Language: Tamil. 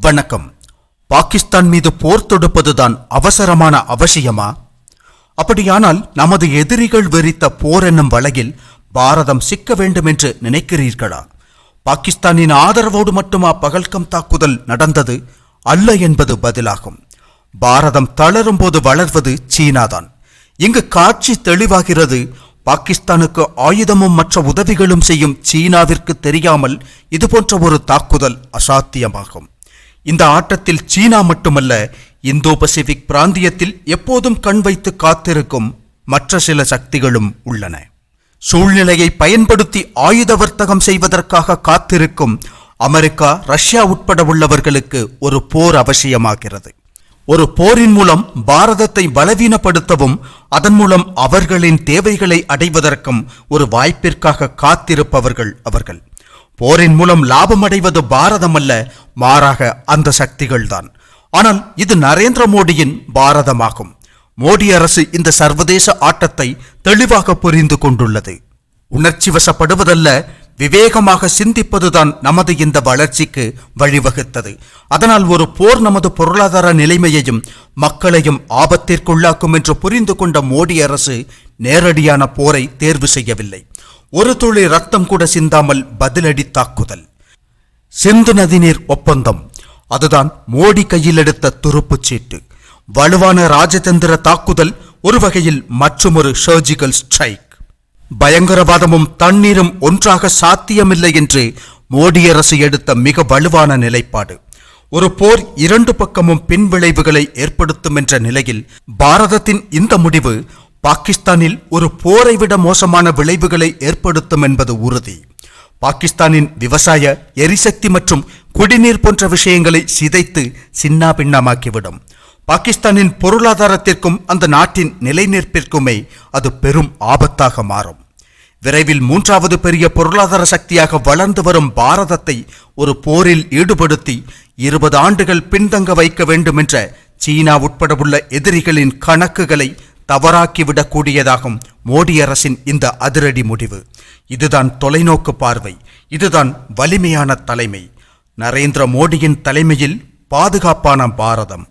வணக்கம். பாகிஸ்தான் மீது போர் தொடுப்பதுதான் அவசரமான அவசியமா? அப்படியானால் நமது எதிரிகள் வெறித்த போர் என்னும் வலையில் பாரதம் சிக்க வேண்டும் என்று நினைக்கிறீர்களா? பாகிஸ்தானின் ஆதரவோடு மட்டுமா பகல்கம் தாக்குதல் நடந்தது? அல்ல என்பது பதிலாகும். பாரதம் தளரும் போது வளர்வது சீனாதான். இங்கு காட்சி தெளிவாகிறது. பாகிஸ்தானுக்கு ஆயுதமும் மற்ற உதவிகளும் செய்யும் சீனாவிற்கு தெரியாமல் இதுபோன்ற ஒரு தாக்குதல் அசாத்தியமாகும். இந்த ஆட்டத்தில் சீனா மட்டுமல்ல இந்தோ பசிபிக் பிராந்தியத்தில் எப்போதும் கண் வைத்து காத்திருக்கும் மற்ற சில சக்திகளும் உள்ளன. சூழ்நிலையை பயன்படுத்தி ஆயுத வர்த்தகம் செய்வதற்காக காத்திருக்கும் அமெரிக்கா ரஷ்யா உட்பட உள்ளவர்களுக்கு ஒரு போர் அவசியமாகிறது. ஒரு போரின் மூலம் பாரதத்தை பலவீனப்படுத்தவும் அதன் மூலம் அவர்களின் தேவைகளை அடைவதற்கும் ஒரு வாய்ப்பிற்காக காத்திருப்பவர்கள் அவர்கள். போரின் மூலம் லாபம் அடைவது பாரதம் அல்ல மாறாக அந்த சக்திகள்தான். ஆனால் இது நரேந்திர மோடியின் பாரதமாகும். மோடி அரசு இந்த சர்வதேச ஆட்டத்தை தெளிவாக புரிந்து கொண்டுள்ளது. உணர்ச்சி வசப்படுவதல்ல விவேகமாக சிந்திப்பதுதான் நமது இந்த வளர்ச்சிக்கு வழிவகுத்தது. அதனால் ஒரு போர் நமது பொருளாதார நிலைமையையும் மக்களையும் ஆபத்திற்குள்ளாக்கும் என்று புரிந்து கொண்ட மோடி அரசு நேரடியான போரை தேர்வு செய்யவில்லை. ஒரு துளி ரத்தம் கூட சிந்தாமல் பதிலடி தாக்குதல். சிந்து நதிநீர் ஒப்பந்தம். அதுதான் மோடி கையில் எடுத்த துருப்புச் சீட்டு. வலுவான ராஜதந்திர தாக்குதல் ஒரு வகையில் மற்றுமொரு சர்ஜிக்கல் ஸ்ட்ரைக் பயங்கரவாதமும் தண்ணீரும் ஒன்றாக சாத்தியமில்லை என்று மோடி அரசு எடுத்த மிக வலுவான நிலைப்பாடு. ஒரு போர் இரண்டு பக்கமும் பின்விளைவுகளை ஏற்படுத்தும் என்ற நிலையில் பாரதத்தின் இந்த முடிவு பாகிஸ்தானில் ஒரு போரை விட மோசமான விளைவுகளை ஏற்படுத்தும் என்பது உறுதி. பாகிஸ்தானின் விவசாய எரிசக்தி மற்றும் குடிநீர் போன்ற விஷயங்களை சிதைத்து சின்னாபின்னமாக்கிவிடும் பாகிஸ்தானின் பொருளாதாரத்திற்கும் அந்த நாட்டின் நிலைநிற்பிற்குமே அது பெரும் ஆபத்தாக மாறும். விரைவில் மூன்றாவது பெரிய பொருளாதார சக்தியாக வளர்ந்து வரும் பாரதத்தை ஒரு போரில் ஈடுபடுத்தி இருபது ஆண்டுகள் பின்தங்க வைக்க வேண்டும் என்ற சீனா உட்பட உள்ள எதிரிகளின் கணக்குகளை தவறாக்கிவிடக்கூடியதாகும். மோடி அரசின் இந்த அதிரடி முடிவு. இதுதான் தொலைநோக்கு பார்வை. இதுதான் வலிமையான தலைமை. நரேந்திர மோடியின் தலைமையில் பாதுகாப்பான பாரதம்.